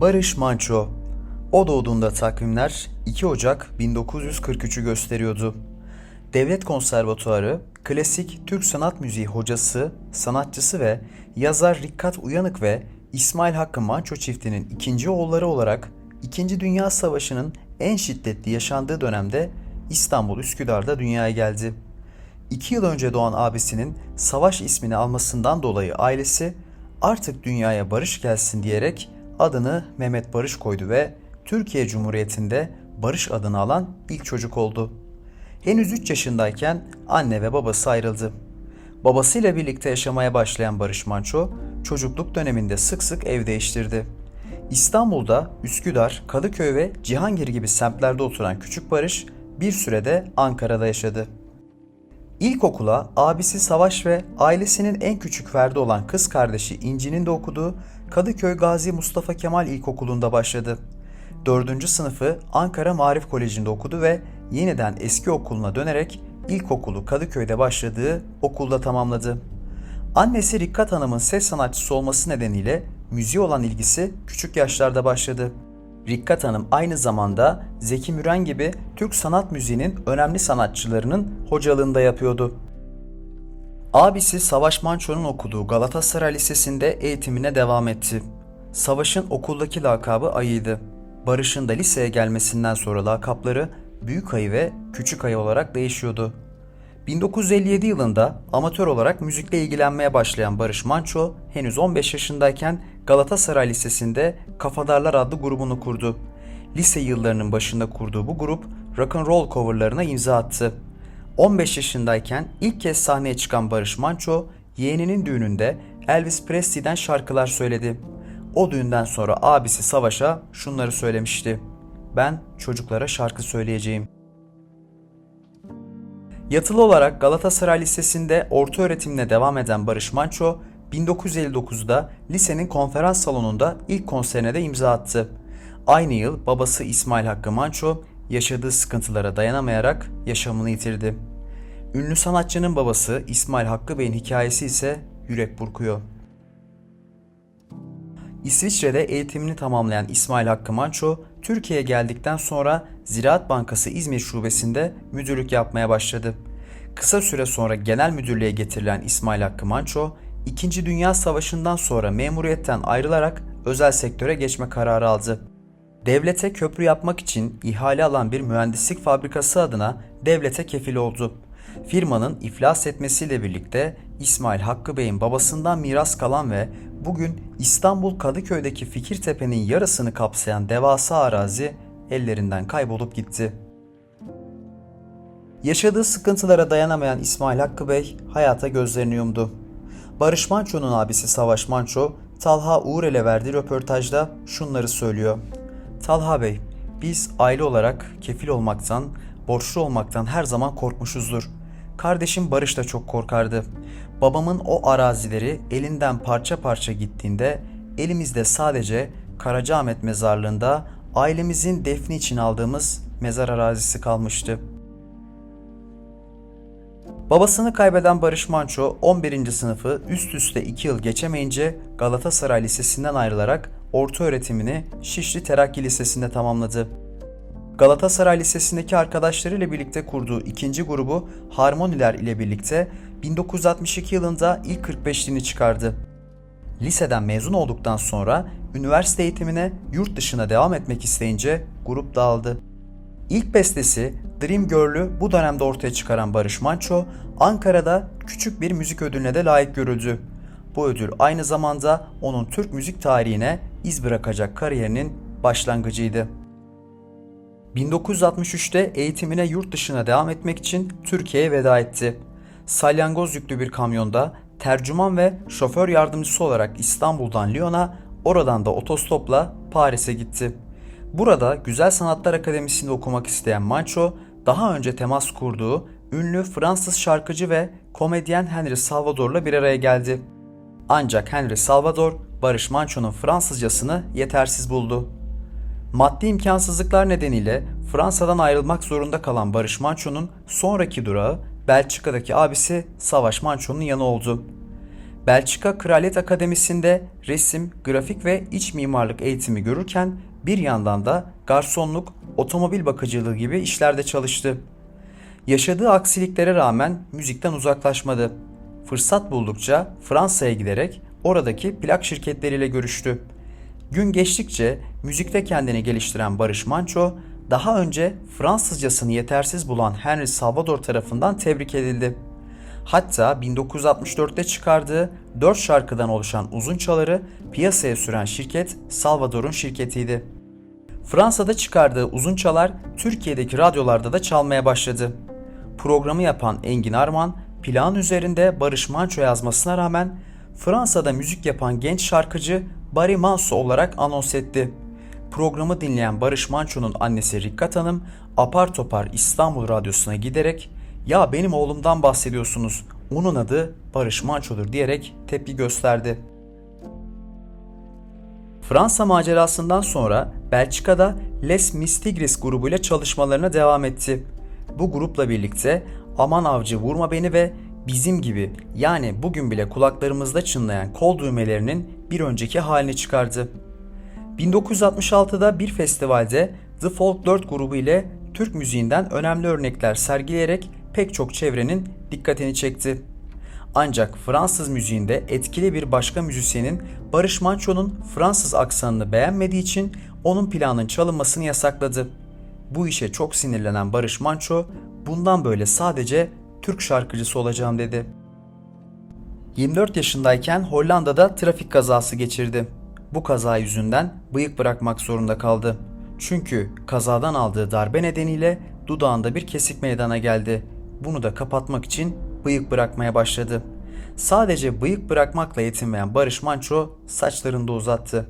Barış Manço O doğduğunda takvimler 2 Ocak 1943'ü gösteriyordu. Devlet Konservatuarı, klasik Türk sanat müziği hocası, sanatçısı ve yazar Rikkat Uyanık ve İsmail Hakkı Manço çiftinin ikinci oğulları olarak İkinci Dünya Savaşı'nın en şiddetli yaşandığı dönemde İstanbul Üsküdar'da dünyaya geldi. İki yıl önce doğan abisinin savaş ismini almasından dolayı ailesi artık dünyaya barış gelsin diyerek adını Mehmet Barış koydu ve Türkiye Cumhuriyeti'nde Barış adını alan ilk çocuk oldu. Henüz 3 yaşındayken anne ve babası ayrıldı. Babasıyla birlikte yaşamaya başlayan Barış Manço, çocukluk döneminde sık sık ev değiştirdi. İstanbul'da Üsküdar, Kadıköy ve Cihangir gibi semtlerde oturan küçük Barış bir sürede Ankara'da yaşadı. İlkokula abisi Savaş ve ailesinin en küçük ferdi olan kız kardeşi İnci'nin de okuduğu Kadıköy Gazi Mustafa Kemal İlkokulu'nda başladı. 4. sınıfı Ankara Marif Koleji'nde okudu ve yeniden eski okuluna dönerek ilkokulu Kadıköy'de başladığı okulda tamamladı. Annesi Rikkat Hanım'ın ses sanatçısı olması nedeniyle müziğe olan ilgisi küçük yaşlarda başladı. Rikkat Hanım aynı zamanda Zeki Müren gibi Türk sanat müziğinin önemli sanatçılarının hocalığında yapıyordu. Abisi Savaş Manço'nun okuduğu Galatasaray Lisesi'nde eğitimine devam etti. Savaş'ın okuldaki lakabı Ayı'ydı. Barış'ın da liseye gelmesinden sonra lakapları Büyük Ayı ve Küçük Ayı olarak değişiyordu. 1957 yılında amatör olarak müzikle ilgilenmeye başlayan Barış Manço henüz 15 yaşındayken Galatasaray Lisesi'nde Kafadarlar adlı grubunu kurdu. Lise yıllarının başında kurduğu bu grup rock and roll coverlarına imza attı. 15 yaşındayken ilk kez sahneye çıkan Barış Manço, yeğeninin düğününde Elvis Presley'den şarkılar söyledi. O düğünden sonra abisi Savaş'a şunları söylemişti. Ben çocuklara şarkı söyleyeceğim. Yatılı olarak Galatasaray Lisesi'nde orta öğretimine devam eden Barış Manço, 1959'da lisenin konferans salonunda ilk konserine de imza attı. Aynı yıl babası İsmail Hakkı Manço yaşadığı sıkıntılara dayanamayarak yaşamını yitirdi. Ünlü sanatçının babası İsmail Hakkı Bey'in hikayesi ise yürek burkuyor. İsviçre'de eğitimini tamamlayan İsmail Hakkı Manço, Türkiye'ye geldikten sonra Ziraat Bankası İzmir Şubesi'nde müdürlük yapmaya başladı. Kısa süre sonra genel müdürlüğe getirilen İsmail Hakkı Manço, İkinci Dünya Savaşı'ndan sonra memuriyetten ayrılarak özel sektöre geçme kararı aldı. Devlete köprü yapmak için ihale alan bir mühendislik fabrikası adına devlete kefil oldu. Firmanın iflas etmesiyle birlikte İsmail Hakkı Bey'in babasından miras kalan ve bugün İstanbul Kadıköy'deki Fikirtepe'nin yarısını kapsayan devasa arazi ellerinden kaybolup gitti. Yaşadığı sıkıntılara dayanamayan İsmail Hakkı Bey hayata gözlerini yumdu. Barış Manço'nun abisi Savaş Manço, Talha Uğurel'e verdiği röportajda şunları söylüyor. Talha Bey, biz aile olarak kefil olmaktan, borçlu olmaktan her zaman korkmuşuzdur. Kardeşim Barış da çok korkardı. Babamın o arazileri elinden parça parça gittiğinde elimizde sadece Karacaahmet mezarlığında ailemizin defni için aldığımız mezar arazisi kalmıştı. Babasını kaybeden Barış Manço 11. sınıfı üst üste 2 yıl geçemeyince Galatasaray Lisesi'nden ayrılarak orta öğretimini Şişli Terakki Lisesi'nde tamamladı. Galatasaray Lisesi'ndeki arkadaşlarıyla birlikte kurduğu ikinci grubu Harmoniler ile birlikte 1962 yılında ilk 45'liğini çıkardı. Liseden mezun olduktan sonra üniversite eğitimine yurt dışına devam etmek isteyince grup dağıldı. İlk bestesi Dream Girl'ü bu dönemde ortaya çıkaran Barış Manço, Ankara'da küçük bir müzik ödülüne de layık görüldü. Bu ödül aynı zamanda onun Türk müzik tarihine iz bırakacak kariyerinin başlangıcıydı. 1963'te eğitimine yurt dışına devam etmek için Türkiye'ye veda etti. Salyangoz yüklü bir kamyonda tercüman ve şoför yardımcısı olarak İstanbul'dan Lyon'a, oradan da otostopla Paris'e gitti. Burada Güzel Sanatlar Akademisi'nde okumak isteyen Manço, daha önce temas kurduğu ünlü Fransız şarkıcı ve komedyen Henry Salvador'la bir araya geldi. Ancak Henry Salvador, Barış Manço'nun Fransızcasını yetersiz buldu. Maddi imkansızlıklar nedeniyle Fransa'dan ayrılmak zorunda kalan Barış Manço'nun sonraki durağı Belçika'daki abisi Savaş Manço'nun yanı oldu. Belçika Kraliyet Akademisi'nde resim, grafik ve iç mimarlık eğitimi görürken bir yandan da garsonluk, otomobil bakıcılığı gibi işlerde çalıştı. Yaşadığı aksiliklere rağmen müzikten uzaklaşmadı. Fırsat buldukça Fransa'ya giderek oradaki plak şirketleriyle görüştü. Gün geçtikçe müzikte kendini geliştiren Barış Manço, daha önce Fransızcasını yetersiz bulan Henry Salvador tarafından tebrik edildi. Hatta 1964'te çıkardığı 4 şarkıdan oluşan uzun çaları piyasaya süren şirket Salvador'un şirketiydi. Fransa'da çıkardığı uzun çalar Türkiye'deki radyolarda da çalmaya başladı. Programı yapan Engin Arman, plan üzerinde Barış Manço yazmasına rağmen Fransa'da müzik yapan genç şarkıcı Barry Manso olarak anons etti. Programı dinleyen Barış Manço'nun annesi Rikkat Hanım apar topar İstanbul Radyosu'na giderek ''Ya benim oğlumdan bahsediyorsunuz, onun adı Barış Manço'dur'' diyerek tepki gösterdi. Fransa macerasından sonra Belçika'da Les Mistigris grubuyla çalışmalarına devam etti. Bu grupla birlikte Aman Avcı Vurma Beni ve Bizim gibi yani bugün bile kulaklarımızda çınlayan kol düğmelerinin bir önceki halini çıkardı. 1966'da bir festivalde The Folk 4 grubu ile Türk müziğinden önemli örnekler sergileyerek pek çok çevrenin dikkatini çekti. Ancak Fransız müziğinde etkili bir başka müzisyenin Barış Manço'nun Fransız aksanını beğenmediği için onun planının çalınmasını yasakladı. Bu işe çok sinirlenen Barış Manço, bundan böyle sadece Türk şarkıcısı olacağım dedi. 24 yaşındayken Hollanda'da trafik kazası geçirdi. Bu kaza yüzünden bıyık bırakmak zorunda kaldı. Çünkü kazadan aldığı darbe nedeniyle dudağında bir kesik meydana geldi. Bunu da kapatmak için bıyık bırakmaya başladı. Sadece bıyık bırakmakla yetinmeyen Barış Manço saçlarını da uzattı.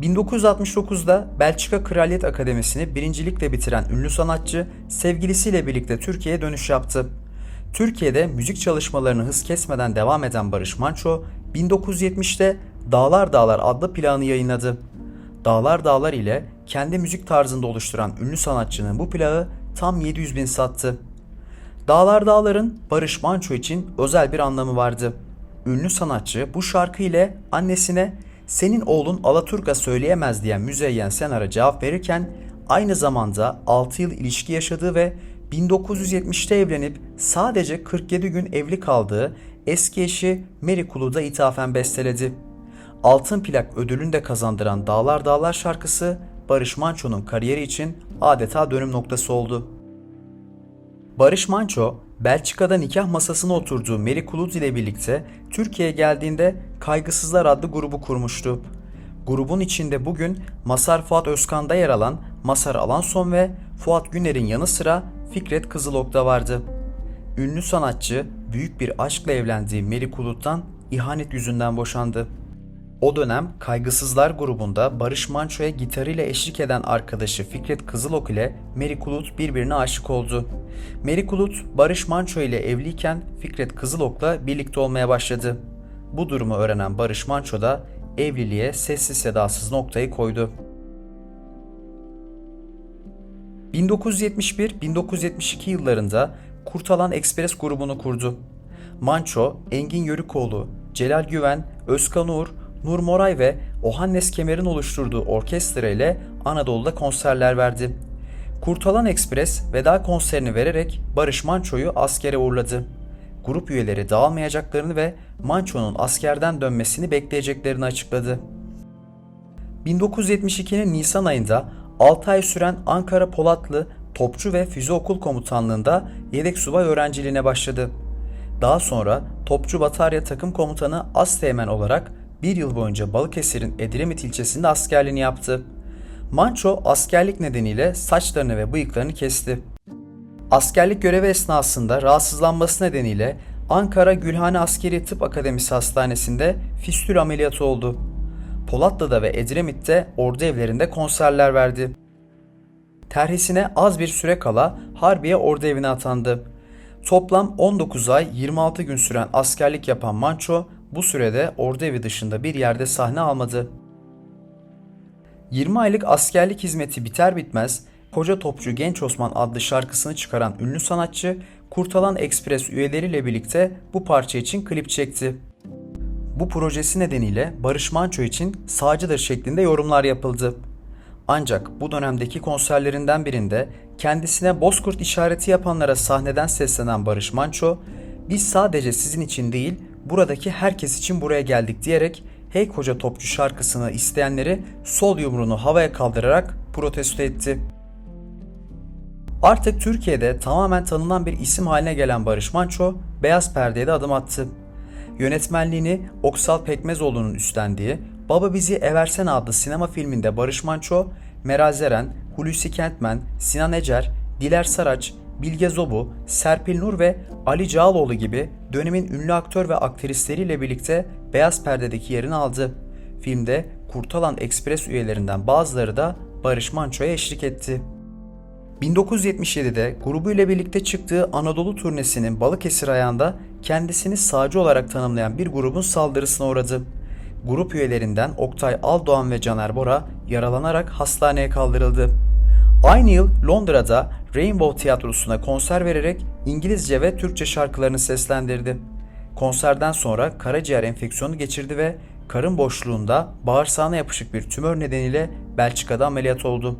1969'da Belçika Kraliyet Akademisi'ni birincilikle bitiren ünlü sanatçı sevgilisiyle birlikte Türkiye'ye dönüş yaptı. Türkiye'de müzik çalışmalarını hız kesmeden devam eden Barış Manço 1970'te Dağlar Dağlar adlı planı yayınladı. Dağlar Dağlar ile kendi müzik tarzında oluşturan ünlü sanatçının bu plağı tam 700 bin sattı. Dağlar Dağlar'ın Barış Manço için özel bir anlamı vardı. Ünlü sanatçı bu şarkı ile annesine senin oğlun Alaturka söyleyemez diyen Müzeyyen Senar'a cevap verirken aynı zamanda 6 yıl ilişki yaşadığı ve 1970'te evlenip sadece 47 gün evli kaldığı eski eşi Mary Kulu da ithafen besteledi. Altın plak ödülünü de kazandıran Dağlar Dağlar şarkısı Barış Manço'nun kariyeri için adeta dönüm noktası oldu. Barış Manço, Belçika'da nikah masasına oturduğu Mary Kuluz ile birlikte Türkiye'ye geldiğinde Kaygısızlar adlı grubu kurmuştu. Grubun içinde bugün Masar Fuat Özkan'da yer alan Masar Alanson ve Fuat Güner'in yanı sıra Fikret Kızılok da vardı. Ünlü sanatçı büyük bir aşkla evlendiği Meri Kulut'tan ihanet yüzünden boşandı. O dönem Kaygısızlar grubunda Barış Manço'ya gitarıyla eşlik eden arkadaşı Fikret Kızılok ile Meri Kulut birbirine aşık oldu. Meri Kulut, Barış Manço ile evliyken Fikret Kızılok'la birlikte olmaya başladı. Bu durumu öğrenen Barış Manço da evliliğe sessiz sedasız noktayı koydu. 1971-1972 yıllarında Kurtalan Express grubunu kurdu. Manço, Engin Yörükoğlu, Celal Güven, Özkan Uğur, Nur Moray ve Ohannes Kemer'in oluşturduğu orkestra ile Anadolu'da konserler verdi. Kurtalan Express veda konserini vererek Barış Manço'yu askere uğurladı. Grup üyeleri dağılmayacaklarını ve Manço'nun askerden dönmesini bekleyeceklerini açıkladı. 1972'nin Nisan ayında 6 ay süren Ankara Polatlı Topçu ve Füze Okul Komutanlığı'nda yedek subay öğrenciliğine başladı. Daha sonra Topçu Batarya Takım Komutanı Asteğmen olarak bir yıl boyunca Balıkesir'in Edremit ilçesinde askerliğini yaptı. Manço askerlik nedeniyle saçlarını ve bıyıklarını kesti. Askerlik görevi esnasında rahatsızlanması nedeniyle Ankara Gülhane Askeri Tıp Akademisi Hastanesi'nde fistül ameliyatı oldu. Polatlı'da ve Edremit'te ordu evlerinde konserler verdi. Terhisine az bir süre kala Harbiye ordu evine atandı. Toplam 19 ay 26 gün süren askerlik yapan Manço bu sürede ordu evi dışında bir yerde sahne almadı. 20 aylık askerlik hizmeti biter bitmez Koca Topçu Genç Osman adlı şarkısını çıkaran ünlü sanatçı Kurtalan Express üyeleriyle birlikte bu parça için klip çekti. bu projesi nedeniyle Barış Manço için sağcıdır şeklinde yorumlar yapıldı. Ancak bu dönemdeki konserlerinden birinde kendisine bozkurt işareti yapanlara sahneden seslenen Barış Manço, biz sadece sizin için değil buradaki herkes için buraya geldik diyerek Hey Koca Topçu şarkısını isteyenleri sol yumruğunu havaya kaldırarak protesto etti. Artık Türkiye'de tamamen tanınan bir isim haline gelen Barış Manço, beyaz perdeye de adım attı. Yönetmenliğini Oksal Pekmezoğlu'nun üstlendiği Baba Bizi Eversen adlı sinema filminde Barış Manço, Meral Zeren, Hulusi Kentmen, Sinan Ecer, Diler Saraç, Bilge Zobu, Serpil Nur ve Ali Cağaloğlu gibi dönemin ünlü aktör ve aktrisleriyle birlikte beyaz perdedeki yerini aldı. Filmde Kurtalan Express üyelerinden bazıları da Barış Manço'ya eşlik etti. 1977'de grubuyla birlikte çıktığı Anadolu turnesinin Balıkesir ayağında kendisini sağcı olarak tanımlayan bir grubun saldırısına uğradı. Grup üyelerinden Oktay Aldoğan ve Caner Bora yaralanarak hastaneye kaldırıldı. Aynı yıl Londra'da Rainbow Tiyatrosu'na konser vererek İngilizce ve Türkçe şarkılarını seslendirdi. Konserden sonra karaciğer enfeksiyonu geçirdi ve karın boşluğunda bağırsağına yapışık bir tümör nedeniyle Belçika'da ameliyat oldu.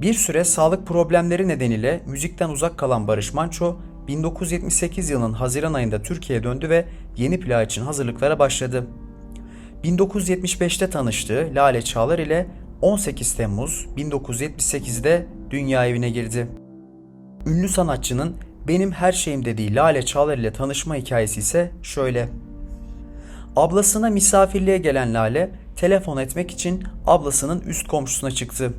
Bir süre sağlık problemleri nedeniyle müzikten uzak kalan Barış Manço, 1978 yılının Haziran ayında Türkiye'ye döndü ve yeni plağı için hazırlıklara başladı. 1975'te tanıştığı Lale Çağlar ile 18 Temmuz 1978'de dünya evine girdi. Ünlü sanatçının benim her şeyim dediği Lale Çağlar ile tanışma hikayesi ise şöyle. Ablasına misafirliğe gelen Lale, telefon etmek için ablasının üst komşusuna çıktı.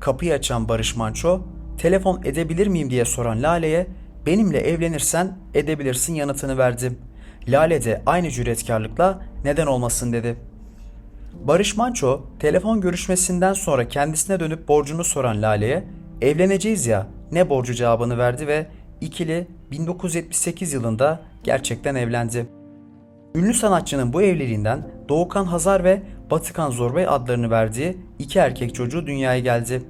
Kapıyı açan Barış Manço, telefon edebilir miyim diye soran Lale'ye, benimle evlenirsen edebilirsin yanıtını verdi. Lale de aynı cüretkarlıkla neden olmasın dedi. Barış Manço, telefon görüşmesinden sonra kendisine dönüp borcunu soran Lale'ye, evleneceğiz ya ne borcu cevabını verdi ve ikili 1978 yılında gerçekten evlendi. Ünlü sanatçının bu evliliğinden Doğukan Hazar ve Batıkan Zorbay adlarını verdiği iki erkek çocuğu dünyaya geldi.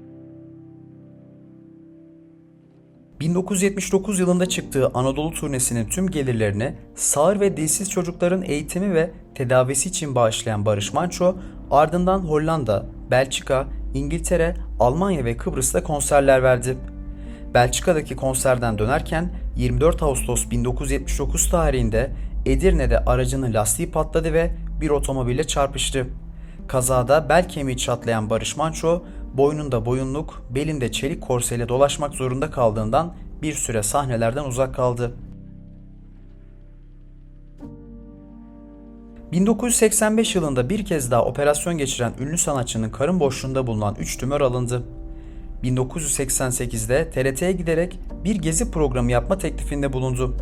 1979 yılında çıktığı Anadolu turnesinin tüm gelirlerini sağır ve dilsiz çocukların eğitimi ve tedavisi için bağışlayan Barış Manço, ardından Hollanda, Belçika, İngiltere, Almanya ve Kıbrıs'ta konserler verdi. Belçika'daki konserden dönerken 24 Ağustos 1979 tarihinde Edirne'de aracının lastiği patladı ve bir otomobille çarpıştı. Kazada bel kemiği çatlayan Barış Manço, boynunda boyunluk, belinde çelik korseyle dolaşmak zorunda kaldığından bir süre sahnelerden uzak kaldı. 1985 yılında bir kez daha operasyon geçiren ünlü sanatçının karın boşluğunda bulunan 3 tümör alındı. 1988'de TRT'ye giderek bir gezi programı yapma teklifinde bulundu.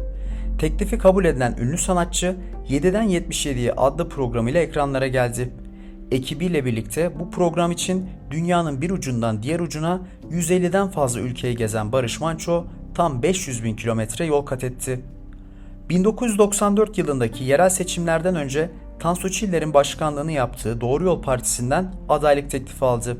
Teklifi kabul edilen ünlü sanatçı 7'den 77'ye adlı programıyla ekranlara geldi. Ekibiyle birlikte bu program için dünyanın bir ucundan diğer ucuna 150'den fazla ülkeyi gezen Barış Manço tam 500 bin kilometre yol kat etti. 1994 yılındaki yerel seçimlerden önce Tansu Çiller'in başkanlığını yaptığı Doğru Yol Partisi'nden adaylık teklifi aldı.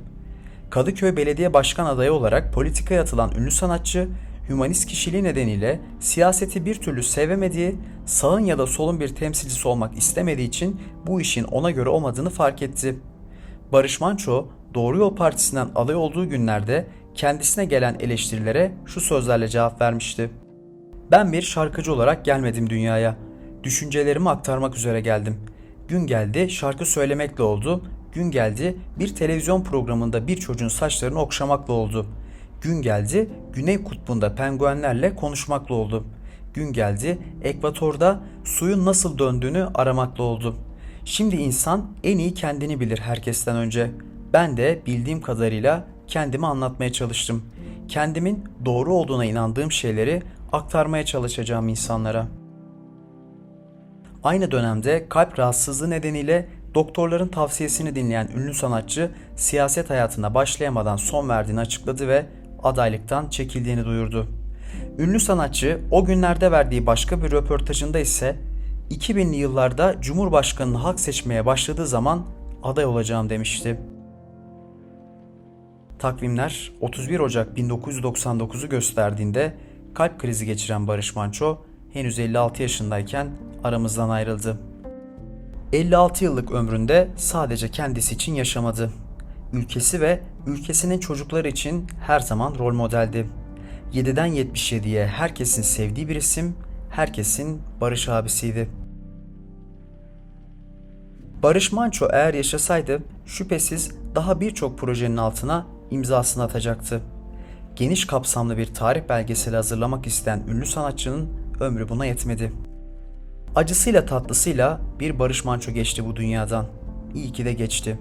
Kadıköy Belediye Başkan adayı olarak politikaya atılan ünlü sanatçı, hümanist kişiliği nedeniyle siyaseti bir türlü sevemediği, sağın ya da solun bir temsilcisi olmak istemediği için bu işin ona göre olmadığını fark etti. Barış Manço, Doğru Yol Partisi'nden aday olduğu günlerde kendisine gelen eleştirilere şu sözlerle cevap vermişti. Ben bir şarkıcı olarak gelmedim dünyaya. Düşüncelerimi aktarmak üzere geldim. Gün geldi şarkı söylemekle oldu. Gün geldi bir televizyon programında bir çocuğun saçlarını okşamakla oldu. Gün geldi Güney Kutbu'nda penguenlerle konuşmakla oldu. Gün geldi ekvatorda suyun nasıl döndüğünü aramakla oldu. Şimdi insan en iyi kendini bilir herkesten önce. Ben de bildiğim kadarıyla kendimi anlatmaya çalıştım. Kendimin doğru olduğuna inandığım şeyleri aktarmaya çalışacağım insanlara. Aynı dönemde kalp rahatsızlığı nedeniyle doktorların tavsiyesini dinleyen ünlü sanatçı siyaset hayatına başlayamadan son verdiğini açıkladı ve adaylıktan çekildiğini duyurdu. Ünlü sanatçı o günlerde verdiği başka bir röportajında ise 2000'li yıllarda Cumhurbaşkanı'nı halk seçmeye başladığı zaman aday olacağım demişti. Takvimler 31 Ocak 1999'u gösterdiğinde kalp krizi geçiren Barış Manço henüz 56 yaşındayken aramızdan ayrıldı. 56 yıllık ömründe sadece kendisi için yaşamadı. Ülkesi ve ülkesinin çocukları için her zaman rol modeldi. 7'den 77'ye herkesin sevdiği bir isim, herkesin Barış abisiydi. Barış Manço eğer yaşasaydı şüphesiz daha birçok projenin altına imzasını atacaktı. Geniş kapsamlı bir tarih belgeseli hazırlamak isteyen ünlü sanatçının ömrü buna yetmedi. Acısıyla tatlısıyla bir Barış Manço geçti bu dünyadan. İyi ki de geçti.